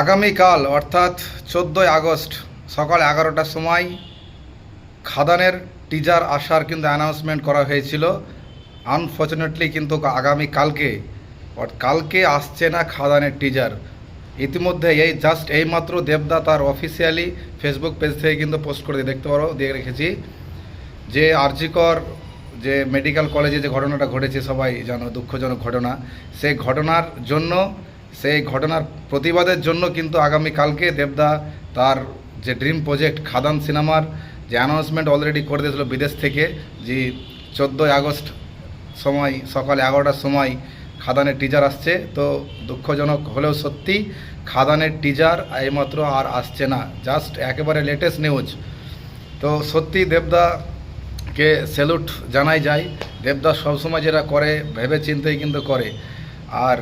আগামীকাল, অর্থাৎ চোদ্দোই আগস্ট, সকাল এগারোটার সময় খাদানের টিজার আসার কিন্তু অ্যানাউন্সমেন্ট করা হয়েছিল। আনফর্চুনেটলি কিন্তু আগামীকালকে কালকে আসছে না খাদানের টিজার ইতিমধ্যে এই জাস্ট এইমাত্র দেবদা তার অফিসিয়ালি ফেসবুক পেজ থেকে কিন্তু পোস্ট করে দেখতে পারো, দিয়ে রেখেছি। যে আরজিকর যে মেডিকেল কলেজে যে ঘটনাটা ঘটেছে সবাই জানো, দুঃখজনক ঘটনা। সেই ঘটনার জন্য সেই ঘটনার প্রতিবাদের জন্য কিন্তু আগামীকালকে দেবদা তার যে ড্রিম প্রজেক্ট খাদান সিনেমার যে অ্যানাউন্সমেন্ট অলরেডি করে দিয়েছিল বিদেশ থেকে, যে চোদ্দোই আগস্ট সময়, সকাল এগারোটার সময় খাদানের টিজার আসছে। তো দুঃখজনক হলেও সত্যি খাদানের টিজার এইমাত্র আর আসছে না জাস্ট একেবারে লেটেস্ট নিউজ তো সত্যি দেবদাকে স্যালুট জানাই যায়। দেবদা সবসময় যেটা করে ভেবে চিন্তেই কিন্তু করে। আর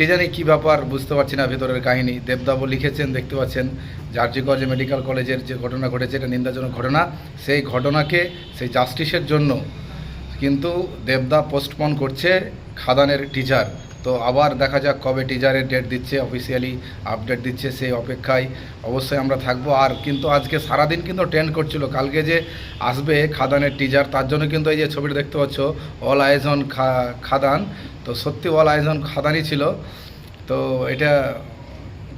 কে জানি কী ব্যাপার, বুঝতে পারছি না ভেতরের কাহিনী। দেবদাবু লিখেছেন, দেখতে পাচ্ছেন, জার্জিগঞ্জ মেডিকেল কলেজের যে ঘটনা ঘটেছে, এটা নিন্দাজনক ঘটনা। সেই ঘটনাকে, সেই জাস্টিসের জন্য কিন্তু দেবদা পোস্টপন করছে খাদানের টিচার তো আবার দেখা যাক কবে টিচারের ডেট দিচ্ছে অফিসিয়ালি আপডেট দিচ্ছে সেই অপেক্ষায়। অবশ্যই আমরা থাকব। আর কিন্তু আজকে সারাদিন কিন্তু ট্রেন্ড করছিল। কালকে যে আসবে খাদানের টিচার তার জন্য কিন্তু এই যে ছবিটা দেখতে পাচ্ছ অল আয়োজন খাদান। তো সত্যি অল আয়োজন খাদানই ছিল। তো এটা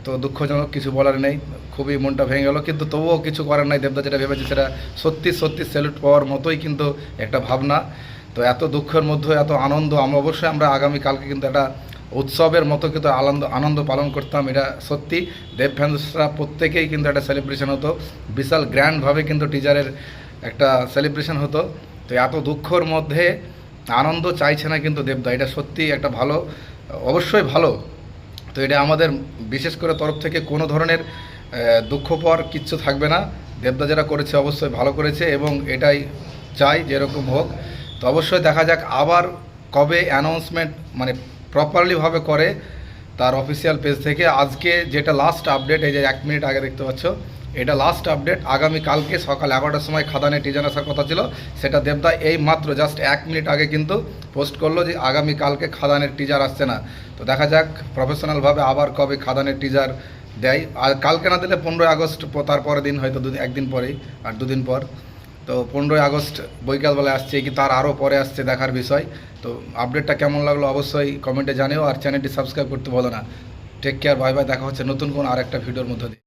তো দুঃখজনক কিছু বলার নেই। খুবই মনটা ভেঙে গেল, কিন্তু তবুও কিছু করার নাই। দেবদা যেটা ভেবেছে সেটা সত্যি সত্যি স্যালুট পাওয়ার মতোই কিন্তু একটা ভাবনা। তো এত দুঃখের মধ্যে, এত আনন্দ, আমরা অবশ্যই আমরা আগামীকালকে কিন্তু একটা উৎসবের মতো কিন্তু আনন্দ আনন্দ পালন করতাম, এটা সত্যি। দেব ফ্যান্সরা প্রত্যেকেই কিন্তু একটা সেলিব্রেশন হতো। বিশাল গ্র্যান্ডভাবে কিন্তু টিচারের একটা সেলিব্রেশন হতো। তো এত দুঃখর মধ্যে আনন্দ চাইছে না কিন্তু দেবদা, এটা সত্যি একটা ভালো, অবশ্যই ভালো। তো এটা আমাদের বিশেষ করে তরফ থেকে কোনো ধরনের দুঃখ পাওয়ার কিচ্ছু থাকবে না। দেবদা যারা করেছে অবশ্যই ভালো করেছে এবং এটাই চাই যেরকম হোক। তো অবশ্যই দেখা যাক আবার কবে অ্যানাউন্সমেন্ট মানে প্রপারলিভাবে করে তার অফিসিয়াল পেজ থেকে। আজকে যেটা লাস্ট আপডেট এই যে এক মিনিট আগে দেখতে পাচ্ছ এটা লাস্ট আপডেট আগামী কালকে সকাল এগারোটার সময় খাদানে টিজার আসার কথা ছিল, সেটা দেবদা এই মাত্র জাস্ট এক মিনিট আগে কিন্তু পোস্ট করল যে আগামী কালকে খাদানের টিজার আসছে না। তো দেখা যাক প্রফেশনালভাবে আবার কবে খাদানের টিজার দেয়। আর কালকে না দিলে পনেরোই আগস্ট, তারপরের দিন হয়তো দুদিন, একদিন পরেই, আর দুদিন পর। তো পনেরোই আগস্ট বৈকালবেলায় আসছে কি তার আরও পরে আসছে দেখার বিষয়। তো আপডেটটা কেমন লাগল অবশ্যই কমেন্টে জানিও, আর চ্যানেলটি সাবস্ক্রাইব করতে বলো না। টেক কেয়ার বাই বাই দেখা হচ্ছে নতুন কোন আর একটা ভিডিওর মধ্যে দিয়ে।